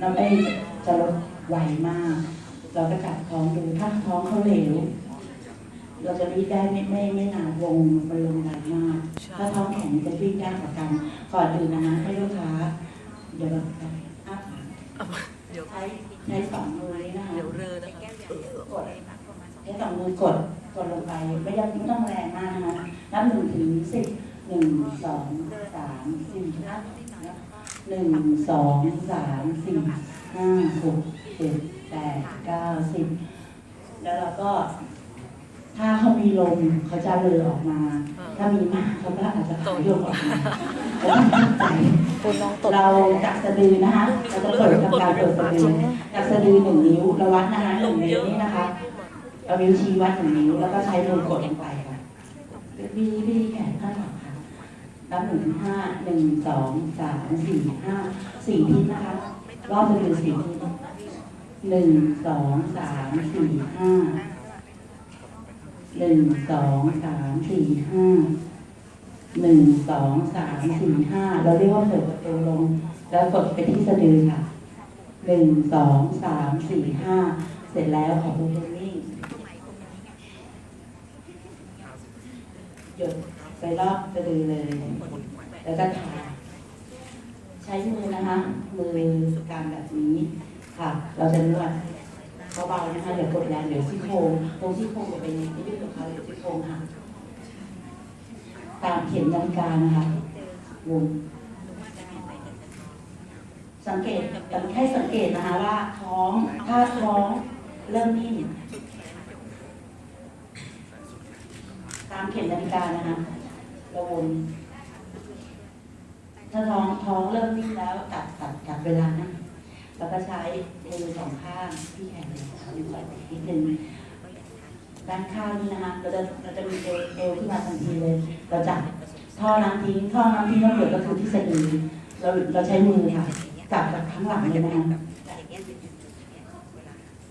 น้ำไอ้จะลดไวมาก เราก็จับท้องดูถ้าท้องเขาเหลว เราจะรีดได้ไม่ไม่ไม่นานวงมันลงนานมาก ถ้าท้องแข็งจะรีดยากกว่ากันก่อนอื่นนะนะให้ลูกค้าเดี๋ยวเราอ้าปากใช้ใช้สองมือนี้นะคะเดี๋ยวเรอนะคะกดใช้สองมือกดกดลงไปไม่ยังไม่ต้องแรงมากนะคะนับหนึ่งถึงสิบหนึ่งสองสามสี่ห้า หนึ่งสองสามสี่ห้าหกเจ็ดแปดเก้าสิบแล้วเราก็ ถ้าเขามีลมเขาจะเลอออกมา ถ้ามีมากเขาก็อาจจะถอยลงออกมาเราต้องตั้งใจคุณน้องตดเราจับสะดือนะคะเราจะเปิดทำการเปิดสะดือจับสะดือหนึ่งนิ้วราวัดนะคะหนึ่งนิ้วนี่นะคะเอานิ้วชี้วัดหนึ่งนิ้วแล้วก็ใช้มือกดลงไปค่ะบีบีแขนข้างหลัง นับหนึ่งถึงห้าหนึ่งสองสามสี่ห้าสี่ทีนะคะรอบสะดือสี่ทีหนึ่งสองสามสี่ห้าหนึ่งสองสามสี่ห้าหนึ่งสองสามสี่ห้าเราเรียกว่าเปิดประตูลง แล้วกดไปที่สะดือค่ะหนึ่งสองสามสี่ห้าเสร็จแล้วขอดูตรงนี้หยดไป รอบสะดือเลย แล้วก็ทาใช้มือนะคะ มือกางแบบนี้ค่ะ เราจะนวดเบาๆนะคะเดี๋ยวกดแรงเดี๋ยวซี่โครงตรงซี่โครงจะเป็นไม่ยืดกับเขาเดี๋ยวซี่โครงหักตามเข็มนาฬิกานะคะวงสังเกตแต่ให้สังเกตนะคะว่าท้องถ้าท้องเริ่มนิ่มตามเข็มนาฬิกานะคะ ระวนถ้าท้องท้องเริ่มนิ่มแล้วตัดตัดตัดเวลานะแล้วก็ใช้มือสองข้างที่แขนเลยค่ะดูแบบนิดนึงด้านข้างนี่นะคะเราจะเราจะมีเอวเอวขึ้นมาทันทีเลย เราจับท่อน้ำทิ้งท่อน้ำทิ้งน้ำเหลือก็คือที่สะดือเราเราใช้มือค่ะจับจากข้างหลังเลยนะคะ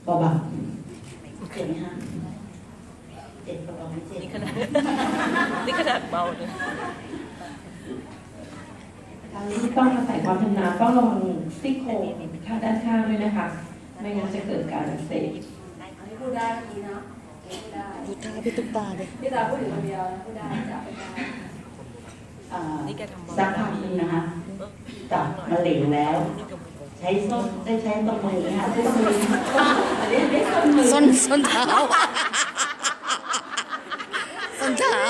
เบาๆเจ็บไหมคะ เจ็บเบาๆไม่เจ็บนี่ขนาดนี่ขนาดเบาเลยครั้งนี้ต้องอาศัยความชำนาญต้องระวังซี่โครงข้างด้านข้างด้วยนะคะ ไม่งั้นจะเกิดการอักเสบอันนี้พูดได้เมื่อกี้เนาะพูดได้ดูตาพี่ตุ๊กตาเลยพี่ตาพูดอยู่คนเดียวนะพูดได้จับไม่ได้อ่านี่แกทำเบาสักพักหนึงนะคะจับมาเหลวแล้วนี่ก็ใช้ส้นได้ใช้ตรงมือนะคะใช้ตรงมืออันนี้ไม่ส้นมือส้นส้นเท้า ส้นเท้า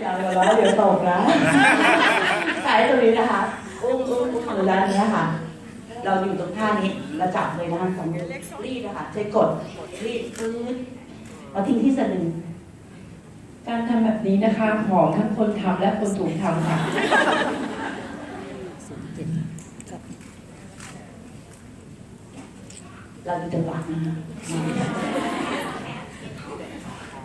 อย่าหัวเราะเดี๋ยวตกนะใช้ตรงนี้นะคะอุ้มอุ้มอุ้มมือด้านนี้ค่ะ เราอยู่ตรงท่านี้เราจับเลยนะคะสองมือรีดนะคะใช้กดรีดปื๊ดมาทิ้งที่สะดือการทำแบบนี้นะคะหอมทั้งคนทำและคนถูกทำค่ะเราดูจังหวะนะคะ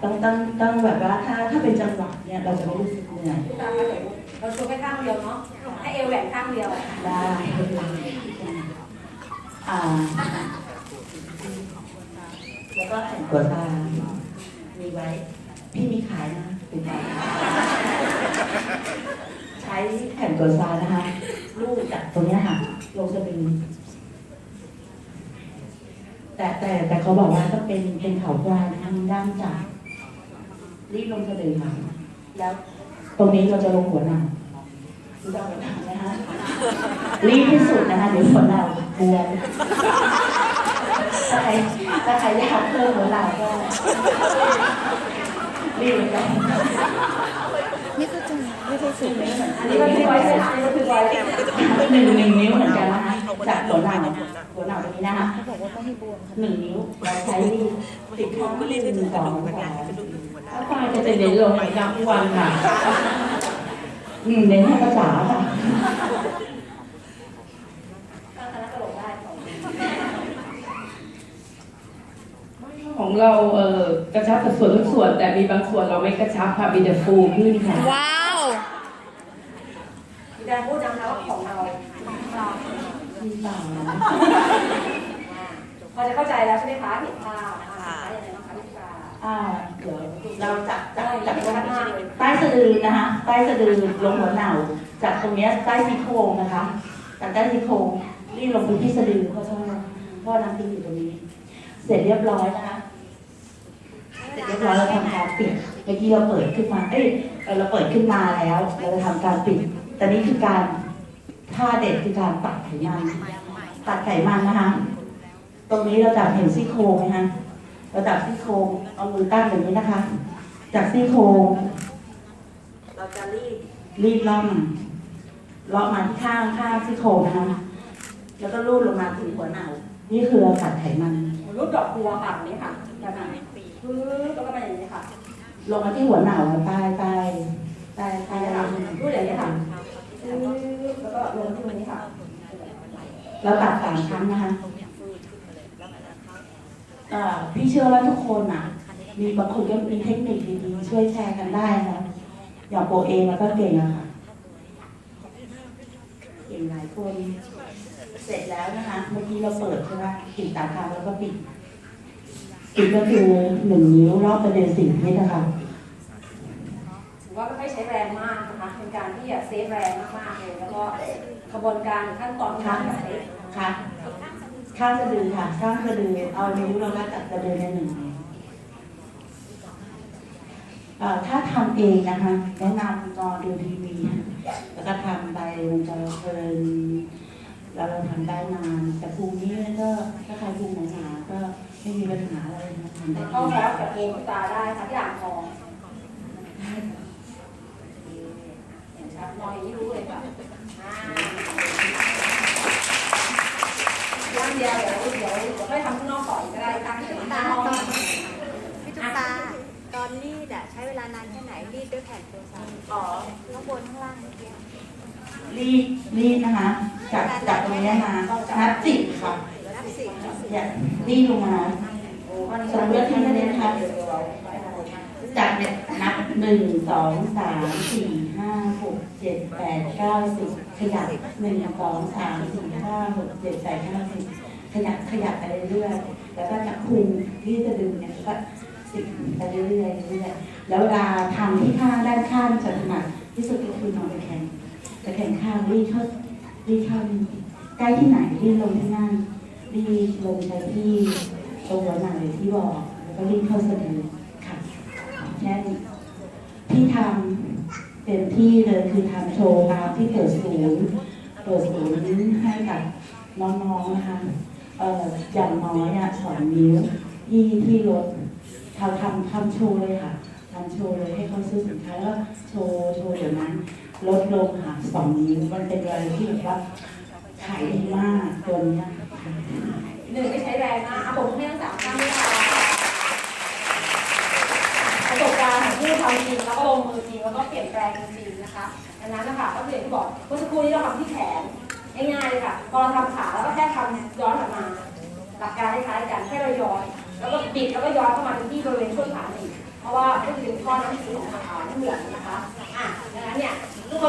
ต้องต้องต้องแบบว่าถ้าถ้าเป็นจังหวะเนี่ยเราจะไม่รู้สึกเหนื่อยพี่ตาคะเดี๋ยวเราชวนแค่ข้างเดียวเนาะให้เอวแหวนข้างเดียวได้อ่าแล้วก็แผ่นกดตามีไว้ พี่มีขายนะเป็นไงใช้แผ่นกดตานะคะลูกจากตรงเนี้ยค่ะลงสะดือแต่แต่แต่เขาบอกว่าต้องเป็นเป็นเขาควายนะคะมันด้ามจับ รีบลงสะดือค่ะแล้วตรงนี้เราจะลงหัวหนังรู้จักหัวหนังไหมคะรีบที่สุดนะคะเดี๋ยวหัวเราบวมถ้าใครถ้าใครอยากเพิ่มหัวเราก็รีบเลยนะไม่เข้าใจไม่เข้าใจอันนี้ก็คือไว้ใช้ก็คือไว้หนึ่งหนึ่งนิ้วเหมือนกันนะคะจากหัวเราหัวเราตรงนี้นะคะเขาบอกว่าต้องให้บวมหนึ่งนิ้วเราใช้ติดข้างหนึ่งสองสา ถ้าควายจะเป็นเน้นลงในกลางวันค่ะอืมเน้นให้ภาษาค่ะตั้งคณะตลกได้สองของเราเอ่อกระชับสัดส่วนทุกส่วน แต่มีบางส่วนเราไม่กระชับค่ะมีแต่ฟูขึ้นค่ะว้าวพี่แดงพูดจังคะว่าของเราเรามีเปล่านะพอจะเข้าใจแล้วใช่ไหมคะเห็นภาพอ่ายังไงบ้างคะพี่ตา อ่าเดี๋ยวเราจับจับจับตรงใต้สะดือนะคะใต้สะดือลงหัวเหน่าจากตรงนี้ใต้ซี่โครงนะคะจากใต้ซี่โครงรีบลงไปที่สะดือเพราะว่าเพราะน้ำติงอยู่ตรงนี้ เสร็จเรียบร้อยนะคะเสร็จเรียบร้อยเราทำการปิดเมื่อกี้เราเปิดขึ้นมาเอ้ยเราเปิดขึ้นมาแล้วเราจะทำการปิดแต่นี่คือการท่าเด็ดคือการตัดไขมันตัดไขมันนะคะ ตรงนี้เราจะเห็นซี่โครงไหมคะ ราจับซี่โครงเอามือตั้งอย่างนี้นะคะ จากซี่โครงเราจะรีดรีดล่อมเลาะมาที่ข้างข้างซี่โครงนะคะแล้วก็ลูดลงมาถึงหัวเหนานี่คือเราตัดไขมันรูปดอกบัวค่ะแบบนี้ค่ะแบบนี้ปึ๊บแล้วก็มาอย่างนี้ค่ะ ลงมาที่หัวเหนาใต้ใต้ใต้ใต้นี่ใต้ค่ะรูปอย่างนี้ค่ะปึ๊บแล้วก็ลงที่ตรงนี้ค่ะ เราตัดสามครั้งนะคะเอ่อ พี่เชื่อว่าทุกคนอะ มีบางคนก็มีเทคนิคดีๆช่วยแชร์กันได้นะอย่างโปรเองมันก็เก่งอะค่ะเก่งหลายคนเสร็จแล้วนะคะเมื่อกี้เราเปิดใช่ไหมปิดตาทางแล้วก็ปิดปิดก็คือหนึ่งนิ้วรอบประเด็นสิ่งนี้นะคะถือว่าไม่ค่อยใช้แรงมากนะคะเป็นการที่แบบเซฟแรงมากๆเลยแล้วก็กระบวนการขั้นตอนการแบบนี้ค่ะ ข้างสะดือค่ะ ข้างสะดือ เอานิ้วเราก็จับสะดือในหนึ่งนิ้วเอ่อถ้าทำเองนะคะ แนะนำนอนดูทีวีแล้วก็ทำไปมันจะเพลินแล้วเราทำได้นาน แต่ภูมินี้ก็ถ้าใครภูมิหนาๆก็ไม่มีปัญหาอะไรนะทำได้เข้าดีคอร์สกับเอคุณตาได้ค่ะที่อ่างทองเห็นชัดมองอย่างนี้รู้เลยค่ะ อ่าย่างเดียวเดี๋ยวเดี๋ยวค่อยทำข้างนอกต่ออีกก็ได้ตั้งที่ข้างนอกพี่ตุ๊กตาตอนรีดอะใช้เวลานานแค่ไหนรีดด้วยแผ่นโฟซันอ๋อข้างบนข้างล่างเมื่อกี้รีดรีดนะคะจากจากตรงนี้มานับสิบค่ะนับสิบนับสิบอย่ารีดลงมาสมมติว่าที่นี่นะคะจากเนี่ยนับหนึ่งสองสามสี่ห้า กเจ็ดแปดเก้าสิบขยับหนึ่งสองสามสี่ห้าหกเจ็ดแปดเก้าสิบขยับขยับไปเรื่อยๆแล้วก็จะคุมที่จะดึงเนี่ยก็สิบไปเรื่อยๆเรื่อยๆแล้วเวลาทำที่ข้างด้านข้างจะถนัดที่สุดก็คือนอนตะแคงตะแคงข้างรีดเข้ารีดเข้าใกล้ที่ไหนรีดลงที่นั่นรีดลงไปที่ตรงหัวไหล่ที่บอกแล้วก็รีดเข้าสะดือค่ะแค่นี้ที่ทำ เต็มที่เลยคือทำโชว์ตามที่เปิดศูนย์เปิดศูนย์ให้กับน้องๆนะคะเอ่ออย่างน้อยอะสองนิ้วที่ที่รถเขาทำทำโชว์เลยค่ะทำโชว์เลยให้เขาซื้อสินค้าแล้วโชว์โชว์เดี๋ยวนั้นลดลงค่ะสองนิ้วมันเป็นอะไรที่แบบว่าขายดีมากตัวเนี้ยหนึ่งไม่ใช้แรงมากเอาผมให้ทั้งสามท่านด้วยค่ะประสบการณ์ของผู้ทำจริงแล้วก็ลงมือ วก็เปลี่ยนแปลงจริงๆนะคะดังนั้นนะคะก็คืออย่างที่บอกเมื่อสักครู่นี้เราทำที่แขนง่ายๆเลยค่ะพอเราทำขาแล้วก็แค่ทำย้อนกลับมา หลักการคล้ายๆกันแค่เราย้อน แล้วก็บิดแล้วก็ย้อนเข้ามาที่บริเวณช่วงขาหนีกเพราะว่าก็จะเป็นข้อน้ำสีของขาน้ำเหลือนนะคะอะดังนั้นเนี่ย